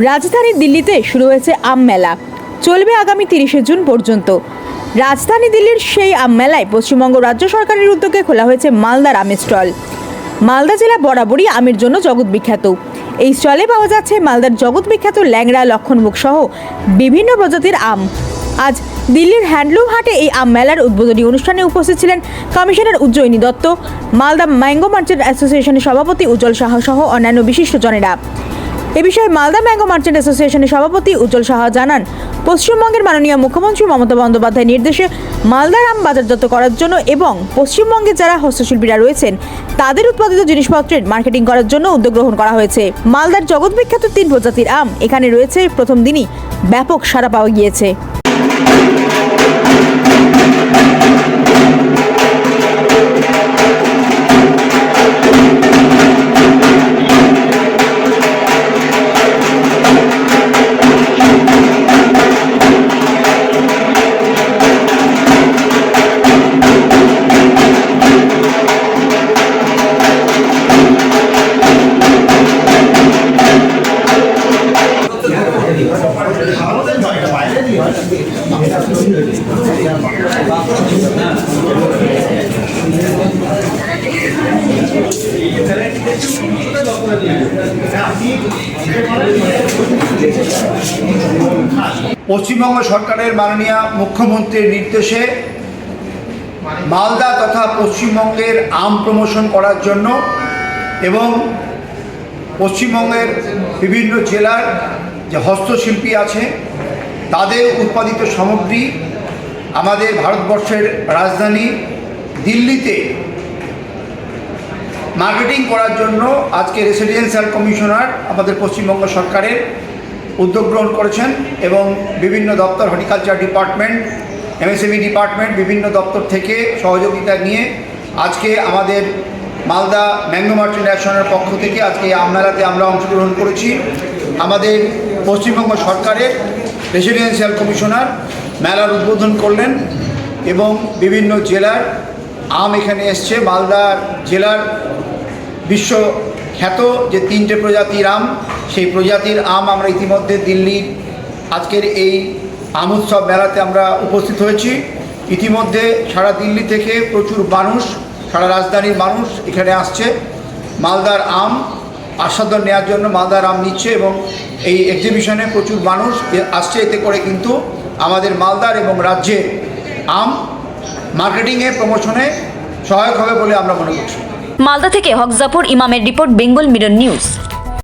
রাজধানী দিল্লিতে শুরু হয়েছে আম মেলা। চলবে আগামী তিরিশে জুন পর্যন্ত। রাজধানী দিল্লির সেই আম মেলায় পশ্চিমবঙ্গ রাজ্য সরকারের উদ্যোগে খোলা হয়েছে মালদার আমের স্টল। মালদা জেলা বরাবরই আমের জন্য জগৎ বিখ্যাত। এই স্টলে পাওয়া যাচ্ছে মালদার জগৎ বিখ্যাত ল্যাংড়া, লক্ষণমুখ সহ বিভিন্ন প্রজাতির আম। আজ দিল্লির হ্যান্ডলুম হাটে এই আম মেলার উদ্বোধনী অনুষ্ঠানে উপস্থিত ছিলেন commissioner Ujjayini Dutta, Malda mango merchant অ্যাসোসিয়েশনের সভাপতি উজ্জ্বল সাহা সহ অন্যান্য বিশিষ্টজনেরা। এ বিষয়ে মালদা ম্যাঙ্গো মার্চেন্ট অ্যাসোসিয়েশনের সভাপতি উজ্জ্বল সাহা জানান, পশ্চিমবঙ্গের মাননীয় মুখ্যমন্ত্রী মমতা বন্দ্যোপাধ্যায়ের নির্দেশে মালদার আম বাজারজাত করার জন্য এবং পশ্চিমবঙ্গে যারা হস্তশিল্পীরা রয়েছেন, তাদের উৎপাদিত জিনিসপত্রের মার্কেটিং করার জন্য উদ্যোগ গ্রহণ করা হয়েছে। মালদার জগৎ বিখ্যাত তিন প্রজাতির আম এখানে রয়েছে, প্রথম দিনই ব্যাপক সাড়া পাওয়া গিয়েছে। পশ্চিমবঙ্গ সরকারের মাননীয় মুখ্যমন্ত্রীর নির্দেশে মালদা তথা পশ্চিমবঙ্গের আম প্রমোশন করার জন্য এবং পশ্চিমবঙ্গের বিভিন্ন জেলার যে হস্তশিল্পী আছে তাদের উৎপাদিত সামগ্রী আমাদের ভারতবর্ষের রাজধানী দিল্লিতে মার্কেটিং করার জন্য আজকে রেসিডেন্সিয়াল কমিশনার আমাদের পশ্চিমবঙ্গ সরকারের উদ্যোগ গ্রহণ করেছেন এবং বিভিন্ন দপ্তর হর্টিকালচার ডিপার্টমেন্ট এমএসএমই ডিপার্টমেন্ট বিভিন্ন দপ্তর থেকে সহযোগিতা নিয়ে আজকে আমাদের মালদা ম্যাঙ্গো মার্চেন্ট অ্যাসোসিয়েশনের পক্ষ থেকে আজকে এই আমমেলাতে আমরা অংশগ্রহণ করেছি। আমাদের পশ্চিমবঙ্গ সরকারের রেসিডেন্সিয়াল কমিশনার মেলার উদ্বোধন করলেন এবং বিভিন্ন জেলার আম এখানে এসছে। মালদা জেলার বিশ্ব খ্যাত যে তিনটে প্রজাতির আম, সেই প্রজাতির আম আমরা ইতিমধ্যে দিল্লির আজকের এই আম উৎসব মেলাতে আমরা উপস্থিত হয়েছি। ইতিমধ্যে সারা দিল্লি থেকে প্রচুর মানুষ, সারা রাজধানীর মানুষ এখানে আসছে। মালদার আম আস্বাদন নেওয়ার জন্য মালদার আম নিচ্ছে এবং এই এক্সিবিশনে প্রচুর মানুষ আসছে। এতে করে কিন্তু আমাদের মালদার এবং রাজ্যে আম মার্কেটিংয়ে প্রমোশনে সহায়ক হবে বলে আমরা মনে করছি। মালদা থেকে হকজাফর ইমামের রিপোর্ট, বেঙ্গল মিরর নিউজ।